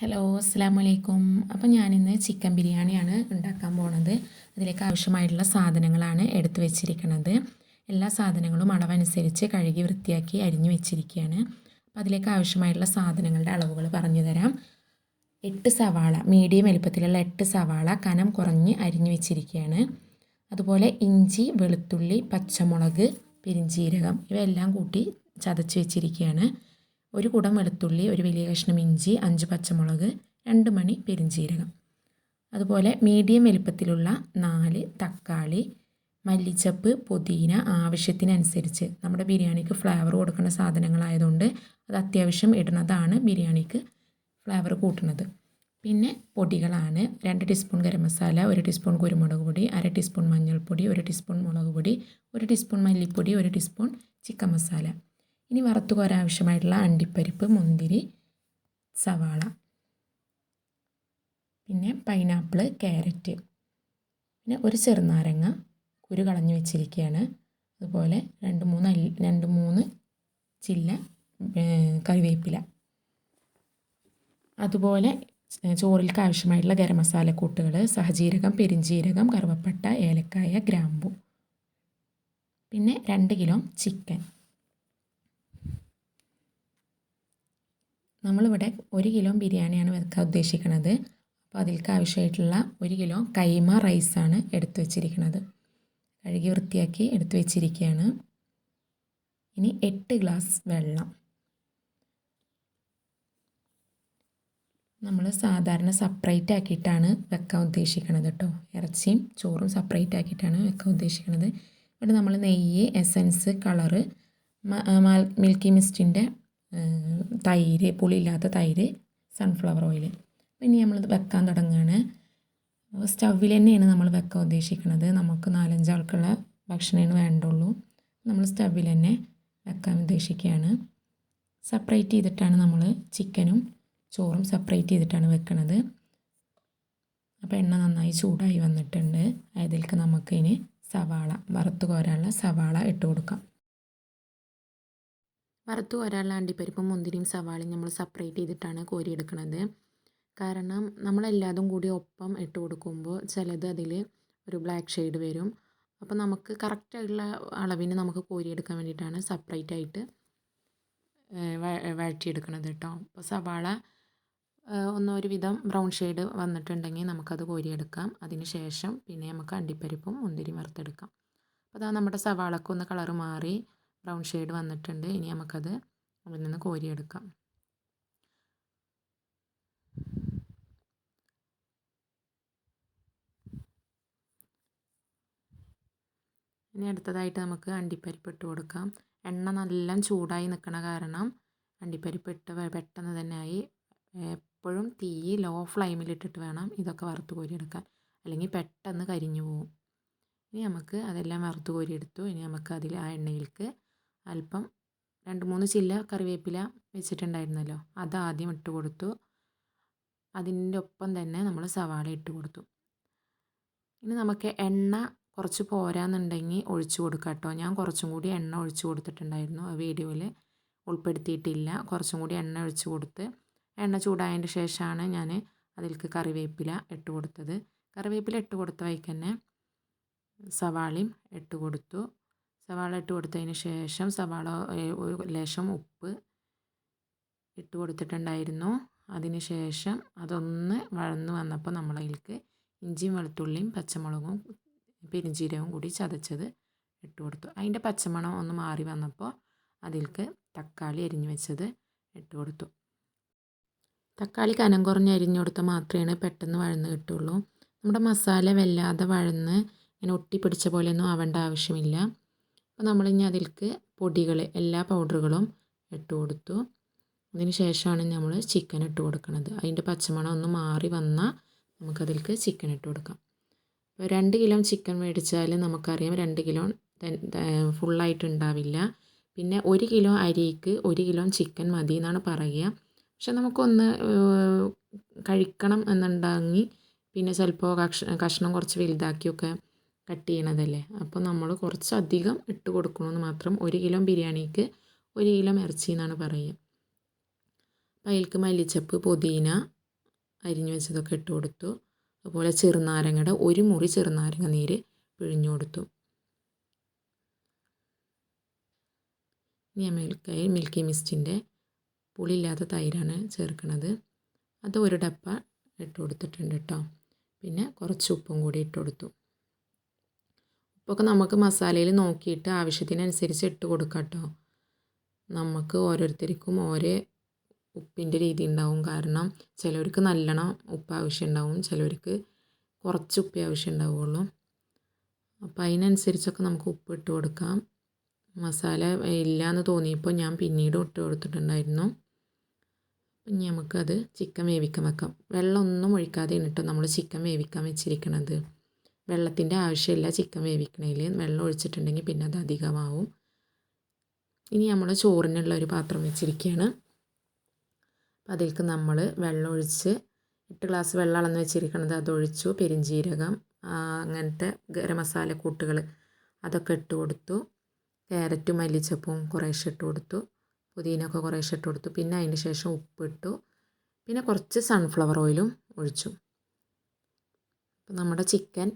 Hello അസ്സാം വലൈക്കും അപ്പോൾ ഞാനിന്ന് ചിക്കൻ ബിരിയാണിയാണ് ഉണ്ടാക്കാൻ പോണത്. അതിലേക്ക് ആവശ്യമായിട്ടുള്ള സാധനങ്ങളാണ് എടുത്തു വെച്ചിരിക്കുന്നത് എല്ലാ സാധനങ്ങളും അളവനുസരിച്ച് കഴുകി വൃത്തിയാക്കി അരിഞ്ഞു വെച്ചിരിക്കുകയാണ് അപ്പോൾ അതിലേക്ക് ആവശ്യമായിട്ടുള്ള സാധനങ്ങളുടെ അളവുകൾ പറഞ്ഞു തരാം. എട്ട് സവാള മീഡിയം വലുപ്പത്തിലുള്ള എട്ട് സവാള കനം കുറഞ്ഞ് അരിഞ്ഞു വെച്ചിരിക്കുകയാണ് അതുപോലെ ഇഞ്ചി വെളുത്തുള്ളി പച്ചമുളക് പെരിഞ്ചീരകം ഇവയെല്ലാം കൂട്ടി ചതച്ച് വെച്ചിരിക്കുകയാണ് ഒരു കുടം വെളുത്തുള്ളി ഒരു വലിയ കഷ്ണം ഇഞ്ചി അഞ്ച് പച്ചമുളക് രണ്ട് മണി പെരിഞ്ചീരകം. അതുപോലെ മീഡിയം വലുപ്പത്തിലുള്ള നാല് തക്കാളി മല്ലിച്ചപ്പ് പുതിന ആവശ്യത്തിനനുസരിച്ച് നമ്മുടെ ബിരിയാണിക്ക് ഫ്ലേവർ കൊടുക്കുന്ന സാധനങ്ങളായതുകൊണ്ട് അത് അത്യാവശ്യം ഇടുന്നതാണ് ബിരിയാണിക്ക് ഫ്ലേവർ കൂട്ടുന്നത്. പിന്നെ പൊടികളാണ്. രണ്ട് ടീസ്പൂൺ ഗരം മസാല ഒരു ടീസ്പൂൺ കുരുമുളക് പൊടി അര ടീസ്പൂൺ മഞ്ഞൾപ്പൊടി ഒരു ടീസ്പൂൺ മുളക് പൊടി ഒരു ടീസ്പൂൺ മല്ലിപ്പൊടി ഒരു ടീസ്പൂൺ ചിക്കൻ മസാല. ഇനി വറുത്ത് കോരാൻ ആവശ്യമായിട്ടുള്ള അണ്ടിപ്പരിപ്പ് മുന്തിരി സവാള പിന്നെ പൈനാപ്പിൾ ക്യാരറ്റ് പിന്നെ ഒരു ചെറുനാരങ്ങ കുരു കളഞ്ഞു വെച്ചിരിക്കുകയാണ്. അതുപോലെ രണ്ട് മൂന്ന് അല്ലി രണ്ട് മൂന്ന് ചില്ല കറിവേപ്പില. അതുപോലെ ചോറിലേക്ക് ആവശ്യമായിട്ടുള്ള ഗരം മസാല കൂട്ടുകൾ സഹജീരകം പെരിഞ്ജീരകം കറുവപ്പട്ട ഏലക്കായ ഗ്രാമ്പു പിന്നെ രണ്ട് കിലോ ചിക്കൻ. നമ്മളിവിടെ ഒരു കിലോ ബിരിയാണിയാണ് വെക്കാൻ ഉദ്ദേശിക്കുന്നത് അപ്പോൾ അതിലേക്ക് ആവശ്യമായിട്ടുള്ള ഒരു കിലോ കൈമ റൈസാണ് എടുത്തു വെച്ചിരിക്കുന്നത് കഴുകി വൃത്തിയാക്കി എടുത്തു വെച്ചിരിക്കുകയാണ് ഇനി എട്ട് ഗ്ലാസ് വെള്ളം. നമ്മൾ സാധാരണ സെപ്പറേറ്റ് ആക്കിയിട്ടാണ് വെക്കാൻ ഉദ്ദേശിക്കുന്നത് കേട്ടോ ഇറച്ചിയും ചോറും സെപ്പറേറ്റ് ആക്കിയിട്ടാണ് വെക്കാൻ ഉദ്ദേശിക്കുന്നത് ഇവിടെ നമ്മൾ നെയ്യ് എസൻസ് കളറ് മിൽക്കി മിസ്റ്റിന്റെ തൈര് പുളിയില്ലാത്ത തൈര് സൺഫ്ലവർ ഓയിൽ ഇനി നമ്മൾ വെക്കാൻ തുടങ്ങുകയാണ് സ്റ്റൗവിൽ തന്നെയാണ് നമ്മൾ വെക്കാൻ ഉദ്ദേശിക്കുന്നത് നമുക്ക് നാലഞ്ചാൾക്കുള്ള ഭക്ഷണമാണ് വേണ്ടുള്ളൂ. നമ്മൾ സ്റ്റൗവിൽ തന്നെ വെക്കാൻ ഉദ്ദേശിക്കുകയാണ് സെപ്പറേറ്റ് ചെയ്തിട്ടാണ് നമ്മൾ ചിക്കനും ചോറും സെപ്പറേറ്റ് ചെയ്തിട്ടാണ് വെക്കുന്നത് അപ്പോൾ എണ്ണ നന്നായി ചൂടായി വന്നിട്ടുണ്ട്. അതിലേക്ക് നമുക്കിനി സവാള വറുത്ത് കോരാനുള്ള സവാള ഇട്ട് കൊടുക്കാം. വറുത്ത് വരാനുള്ള അണ്ടിപ്പരിപ്പും മുന്തിരിയും സവാളയും നമ്മൾ സെപ്പറേറ്റ് ചെയ്തിട്ടാണ് കോരിയെടുക്കുന്നത് കാരണം നമ്മളെല്ലാതും കൂടി ഒപ്പം ഇട്ട് കൊടുക്കുമ്പോൾ ചിലത് അതിൽ ഒരു ബ്ലാക്ക് ഷെയ്ഡ് വരും. അപ്പോൾ നമുക്ക് കറക്റ്റായിട്ടുള്ള അളവിന് നമുക്ക് കോരിയെടുക്കാൻ വേണ്ടിയിട്ടാണ് സെപ്പറേറ്റ് ആയിട്ട് വഴറ്റിയെടുക്കുന്നത് കേട്ടോ അപ്പോൾ സവാള ഒന്ന് ഒരുവിധം ബ്രൗൺ ഷെയ്ഡ് വന്നിട്ടുണ്ടെങ്കിൽ നമുക്കത് കോരിയെടുക്കാം. അതിന് ശേഷം പിന്നെ നമുക്ക് അണ്ടിപ്പരിപ്പും മുന്തിരി വറുത്തെടുക്കാം. അപ്പോൾ അതാ നമ്മുടെ സവാളക്കൊന്ന് കളറ് മാറി. ബ്രൗൺ ഷെയ്ഡ് വന്നിട്ടുണ്ട്. ഇനി നമുക്കത് അതിൽ നിന്ന് കോരിയെടുക്കാം. ഇനി അടുത്തതായിട്ട് നമുക്ക് അണ്ടിപ്പരിപ്പ് ഇട്ട് കൊടുക്കാം. എണ്ണ നല്ല ചൂടായി നിൽക്കണ കാരണം അണ്ടിപ്പരിപ്പ് ഇട്ട് പെട്ടെന്ന് തന്നെ ആയി. എപ്പോഴും തീ ലോ ഫ്ലെയിമിലിട്ടിട്ട് വേണം ഇതൊക്കെ വറുത്ത് കോരിയെടുക്കാൻ. അല്ലെങ്കിൽ പെട്ടെന്ന് കരിഞ്ഞു പോകും ഇനി നമുക്ക് അതെല്ലാം വറുത്ത് കോരിയെടുത്തു. ഇനി നമുക്ക് അതിൽ ആ എണ്ണയിലേക്ക് അല്പം രണ്ട് മൂന്ന് ചില്ല കറിവേപ്പില വെച്ചിട്ടുണ്ടായിരുന്നല്ലോ. അത് ആദ്യം ഇട്ട് കൊടുത്തു. അതിന്റെ ഒപ്പം തന്നെ നമ്മൾ സവാള ഇട്ട് കൊടുത്തു. ഇനി നമുക്ക് എണ്ണ കുറച്ച് പോരാന്നുണ്ടെങ്കിൽ ഒഴിച്ചു കൊടുക്കാം കേട്ടോ. ഞാൻ കുറച്ചും കൂടി എണ്ണ ഒഴിച്ചു കൊടുത്തിട്ടുണ്ടായിരുന്നു ആ വീഡിയോയിൽ. ഉൾപ്പെടുത്തിയിട്ടില്ല. കുറച്ചും കൂടി എണ്ണ ഒഴിച്ച് കൊടുത്ത് എണ്ണ ചൂടായതിന്റെ ശേഷമാണ് ഞാൻ അതിലേക്ക് കറിവേപ്പില ഇട്ട് കൊടുത്തത്. കറിവേപ്പില ഇട്ട് കൊടുത്ത വഴിക്ക് തന്നെ സവാളയും ഇട്ട് കൊടുത്തു. സവാള ഇട്ട് കൊടുത്തതിന് ശേഷം സവാള ഒരു ലേശം ഉപ്പ് ഇട്ട് കൊടുത്തിട്ടുണ്ടായിരുന്നു. അതിന് ശേഷം അതൊന്ന് വഴന്നു വന്നപ്പോൾ നമ്മൾ അതിലേക്ക് ഇഞ്ചിയും വെളുത്തുള്ളിയും പച്ചമുളകും പെരിഞ്ചീരകവും കൂടി ചതച്ചത് ഇട്ട് കൊടുത്തു. അതിന്റെ പച്ചമണം ഒന്ന് മാറി വന്നപ്പോൾ അതിലേക്ക് തക്കാളി അരിഞ്ഞു വെച്ചത് ഇട്ട് കൊടുത്തു. തക്കാളി കനം കുറഞ്ഞ് അരിഞ്ഞു കൊടുത്താൽ മാത്രമേ പെട്ടെന്ന് വഴന്ന് കിട്ടുള്ളൂ. നമ്മുടെ മസാല വല്ലാതെ വഴന്ന് ഇങ്ങനെ ഒട്ടിപ്പിടിച്ച പോലെയൊന്നും ആവേണ്ട ആവശ്യമില്ല. അപ്പോൾ നമ്മളിനി അതിലേക്ക് പൊടികൾ എല്ലാ പൗഡറുകളും ഇട്ട് കൊടുത്തു. അതിന് ശേഷമാണ് നമ്മൾ ചിക്കൻ ഇട്ട് കൊടുക്കുന്നത് അതിന്റെ പച്ചമണം ഒന്ന് മാറി വന്നാൽ നമുക്കതിലേക്ക് ചിക്കൻ ഇട്ട് കൊടുക്കാം. ഇപ്പോൾ രണ്ട് കിലോ ചിക്കൻ മേടിച്ചാൽ നമുക്കറിയാം രണ്ട് കിലോ ഫുള്ളായിട്ട് ഉണ്ടാവില്ല. പിന്നെ ഒരു കിലോ അരിക്ക് ഒരു കിലോ ചിക്കൻ മതി എന്നാണ് പറയുക. പക്ഷെ നമുക്കൊന്ന് കഴിക്കണം എന്നുണ്ടെങ്കിൽ പിന്നെ ചിലപ്പോൾ കഷ്ണം കുറച്ച് വലുതാക്കിയൊക്കെ കട്ട് ചെയ്യണതല്ലേ? അപ്പോൾ നമ്മൾ കുറച്ചധികം ഇട്ട് കൊടുക്കണമെന്ന് മാത്രം ഒരു കിലോ ബിരിയാണിക്ക് ഒരു കിലോ ഇറച്ചി എന്നാണ് പറയുക. അപ്പോൾ അതിലേക്ക് മല്ലിച്ചപ്പ് പുതിന അരിഞ്ഞു വെച്ചതൊക്കെ ഇട്ട് കൊടുത്തു. അതുപോലെ ചെറുനാരങ്ങയുടെ ഒരു മുറി ചെറുനാരങ്ങ നീര് പിഴിഞ്ഞു കൊടുത്തു. ഇനി മിൽക്കായി മിൽക്കി മിസ്റ്റിന്റെ പുളിയില്ലാത്ത തൈരാണ് ചേർക്കുന്നത് അത് ഒരു ഡപ്പ ഇട്ട് കൊടുത്തിട്ടുണ്ട് കേട്ടോ. പിന്നെ കുറച്ച് ഉപ്പും കൂടി ഇട്ട് കൊടുത്തു. ഉപ്പൊക്കെ നമുക്ക് മസാലയിൽ നോക്കിയിട്ട് ആവശ്യത്തിനനുസരിച്ച് ഇട്ട് കൊടുക്കാം കേട്ടോ. നമുക്ക് ഓരോരുത്തർക്കും ഓരോ ഉപ്പിന്റെ രീതി ഉണ്ടാവും. കാരണം ചിലവർക്ക് നല്ലോണം ഉപ്പ് ആവശ്യം ഉണ്ടാവും ചിലവർക്ക് കുറച്ച് ഉപ്പേ ആവശ്യം ഉണ്ടാവുള്ളൂ. അപ്പം അതിനനുസരിച്ചൊക്കെ നമുക്ക് ഉപ്പ് ഇട്ട് കൊടുക്കാം. മസാല ഇല്ല എന്ന് തോന്നിയപ്പോൾ ഞാൻ പിന്നീട് ഇട്ട് കൊടുത്തിട്ടുണ്ടായിരുന്നു. ഇനി നമുക്കത് ചിക്കൻ വേവിക്കാൻ വെക്കാം. വെള്ളമൊന്നും ഒഴിക്കാതെ കേട്ടോ നമ്മൾ ചിക്കൻ വേവിക്കാൻ വെച്ചിരിക്കണത്. വെള്ളത്തിന്റെ ആവശ്യമില്ല ചിക്കൻ വേവിക്കണതിൽ വെള്ളം ഒഴിച്ചിട്ടുണ്ടെങ്കിൽ പിന്നെ അത് അധികമാവും. ഇനി നമ്മൾ ചോറിനുള്ള ഒരു പാത്രം വെച്ചിരിക്കുകയാണ് അപ്പം അതിലേക്ക് നമ്മൾ വെള്ളം ഒഴിച്ച് എട്ട് ഗ്ലാസ് വെള്ളം അളന്ന് വെച്ചിരിക്കണത് അതൊഴിച്ചു പെരിഞ്ജീരകം അങ്ങനത്തെ ഗരം മസാല കൂട്ടുകൾ അതൊക്കെ ഇട്ട് കൊടുത്തു. ക്യാരറ്റും മല്ലിച്ചപ്പും കുറേശ്ശെ ഇട്ട് കൊടുത്തു. പുതിനൊക്കെ കുറേശ്ശെ ഇട്ട് കൊടുത്തു. പിന്നെ അതിന് ശേഷം ഉപ്പിട്ടു പിന്നെ കുറച്ച് സൺഫ്ലവർ ഓയിലും ഒഴിച്ചു. അപ്പം നമ്മുടെ ചിക്കൻ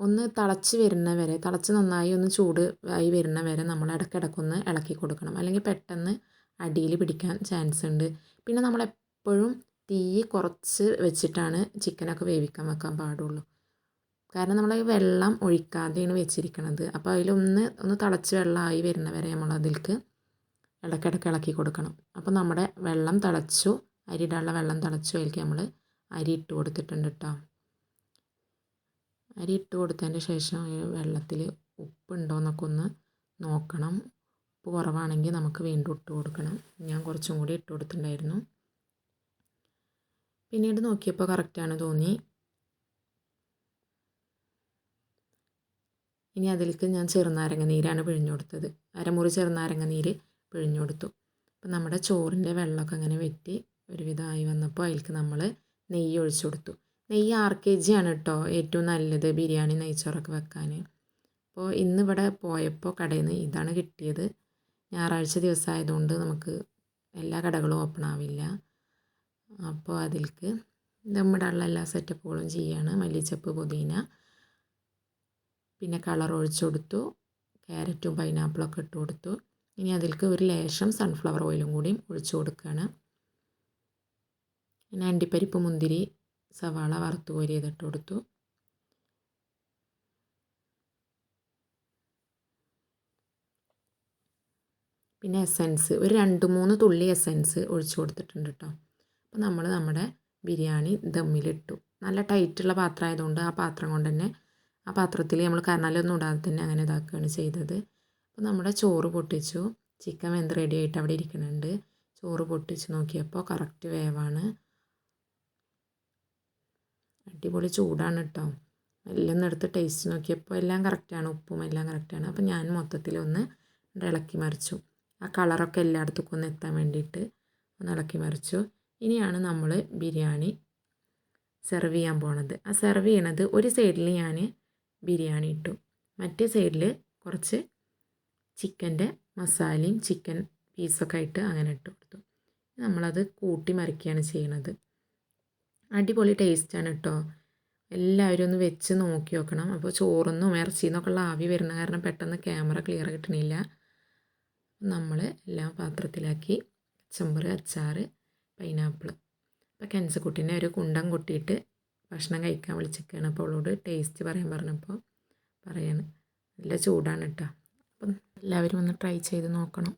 ഒന്ന് തിളച്ച് വരുന്ന വരെ തിളച്ച് നന്നായി ഒന്ന് ചൂട് ആയി വരുന്ന വരെ നമ്മൾ ഇടയ്ക്കിടയ്ക്കൊന്ന് ഇളക്കി കൊടുക്കണം. അല്ലെങ്കിൽ പെട്ടെന്ന് അടിയിൽ പിടിക്കാൻ ചാൻസ് ഉണ്ട്. പിന്നെ നമ്മൾ എപ്പോഴും തീ കുറച്ച് വെച്ചിട്ടാണ് ചിക്കനൊക്കെ വേവിക്കാൻ വെക്കാൻ പാടുള്ളൂ. കാരണം നമ്മൾ വെള്ളം ഒഴിക്കാതെയാണ് വെച്ചിരിക്കുന്നത് അപ്പോൾ അതിലൊന്ന് ഒന്ന് തിളച്ച് വെള്ളമായി വരുന്ന വരെ നമ്മൾ അതിലേക്ക് ഇടയ്ക്കിടയ്ക്ക് ഇളക്കി കൊടുക്കണം. അപ്പോൾ നമ്മുടെ വെള്ളം തിളച്ചു അരിയിടാനുള്ള വെള്ളം തിളച്ചു അതിലേക്ക് നമ്മൾ അരി ഇട്ട് കൊടുത്തിട്ടുണ്ട് കേട്ടോ അരി ഇട്ട് കൊടുത്തതിന്റെ ശേഷം വെള്ളത്തിൽ ഉപ്പുണ്ടോ എന്നൊക്കെ ഒന്ന് നോക്കണം. ഉപ്പ് കുറവാണെങ്കിൽ നമുക്ക് വീണ്ടും ഇട്ട് കൊടുക്കണം. ഞാൻ കുറച്ചും കൂടി ഇട്ട് കൊടുത്തിട്ടുണ്ടായിരുന്നു. പിന്നീട് നോക്കിയപ്പോൾ കറക്റ്റാണ് തോന്നി. ഇനി അതിലേക്ക് ഞാൻ ചെറുനാരങ്ങ നീരാണ് പിഴിഞ്ഞു കൊടുത്തത്. അരമുറി ചെറുനാരങ്ങ നീര് പിഴിഞ്ഞു കൊടുത്തു. അപ്പം നമ്മുടെ ചോറിന്റെ വെള്ളമൊക്കെ അങ്ങനെ വെറ്റി ഒരുവിധമായി വന്നപ്പോൾ അതിലേക്ക് നമ്മൾ നെയ്യ് ഒഴിച്ചു കൊടുത്തു. നെയ്യ് ആർ കെ ജി ആണ് കേട്ടോ ഏറ്റവും നല്ലത് ബിരിയാണി നെയ്ച്ചോറൊക്കെ വെക്കാൻ. അപ്പോൾ ഇന്നിവിടെ പോയപ്പോൾ കടയിൽ നിന്ന് ഇതാണ് കിട്ടിയത്. ഞായറാഴ്ച ദിവസമായതുകൊണ്ട് നമുക്ക് എല്ലാ കടകളും ഓപ്പൺ ആവില്ല. അപ്പോൾ അതിലേക്ക് ദമ്മിടാനുള്ള എല്ലാ സെറ്റപ്പുകളും ചെയ്യാണ്. മല്ലിച്ചപ്പ് പുതിന പിന്നെ കളർ ഒഴിച്ചു കൊടുത്തു. ക്യാരറ്റും പൈനാപ്പിളൊക്കെ ഇട്ട് കൊടുത്തു. ഇനി അതിലേക്ക് ഒരു ലേശം സൺഫ്ലവർ ഓയിലും കൂടിയും ഒഴിച്ചു കൊടുക്കുകയാണ്. പിന്നെ അണ്ടിപ്പരിപ്പ് മുന്തിരി സവാള വറുത്ത് കോരി ചെയ്തിട്ട് കൊടുത്തു. പിന്നെ എസൻസ് ഒരു രണ്ട് മൂന്ന് തുള്ളി എസൻസ് ഒഴിച്ചു കൊടുത്തിട്ടുണ്ട് കേട്ടോ അപ്പോൾ നമ്മൾ നമ്മുടെ ബിരിയാണി ദമ്മിലിട്ടു. നല്ല ടൈറ്റുള്ള പാത്രം ആയതുകൊണ്ട് ആ പാത്രം കൊണ്ട് തന്നെ ആ പാത്രത്തിൽ നമ്മൾ കരണാലൊന്നും ഇടാതെ തന്നെ അങ്ങനെ ഇതാക്കുകയാണ് ചെയ്തത്. അപ്പോൾ നമ്മുടെ ചോറ് പൊട്ടിച്ചു. ചിക്കൻ വെന്ത് റെഡി ആയിട്ട് അവിടെ ഇരിക്കുന്നുണ്ട്. ചോറ് പൊട്ടിച്ച് നോക്കിയപ്പോൾ കറക്റ്റ് വേവാണ്. അടിപൊളി ചൂടാണ് കേട്ടോ എല്ലാം എടുത്ത് ടേസ്റ്റ് നോക്കിയപ്പോൾ എല്ലാം കറക്റ്റാണ് ഉപ്പും എല്ലാം കറക്റ്റാണ് അപ്പോൾ ഞാൻ മൊത്തത്തിൽ ഒന്ന് ഇളക്കി മറിച്ചു. ആ കളറൊക്കെ എല്ലായിടത്തേക്കും ഒന്ന് എത്താൻ വേണ്ടിയിട്ട് ഒന്ന് ഇളക്കി മറിച്ചു. ഇനിയാണ് നമ്മൾ ബിരിയാണി സെർവ് ചെയ്യാൻ പോണത്. ആ സെർവ് ചെയ്യണത് ഒരു സൈഡിൽ ഞാൻ ബിരിയാണി ഇട്ടു. മറ്റേ സൈഡിൽ കുറച്ച് ചിക്കന്റെ മസാലയും ചിക്കൻ പീസൊക്കെ ആയിട്ട് അങ്ങനെ ഇട്ട് കൊടുത്തു. നമ്മളത് കൂട്ടി മറിക്കുകയാണ് ചെയ്യണത്. അടിപൊളി ടേസ്റ്റാണ് കേട്ടോ. എല്ലാവരും ഒന്ന് വെച്ച് നോക്കി നോക്കണം. അപ്പോൾ ചോറൊന്നും ഇറച്ചിന്നൊക്കെ ഉള്ള ആവി വരുന്ന കാരണം പെട്ടെന്ന് ക്യാമറ ക്ലിയർ കിട്ടണില്ല. നമ്മൾ എല്ലാം പാത്രത്തിലാക്കി ചെമ്പറ് അച്ചാർ പൈനാപ്പിൾ അപ്പോൾ കെൻസക്കുട്ടീനെ ഒരു കുണ്ടം കൊട്ടിയിട്ട് ഭക്ഷണം കഴിക്കാൻ വിളിച്ചിരിക്കുകയാണ് അപ്പോൾ അവളോട് ടേസ്റ്റ് പറയാൻ പറഞ്ഞപ്പോൾ പറയാണ്. നല്ല ചൂടാണ് കേട്ടോ. അപ്പം എല്ലാവരും ഒന്ന് ട്രൈ ചെയ്ത് നോക്കണം.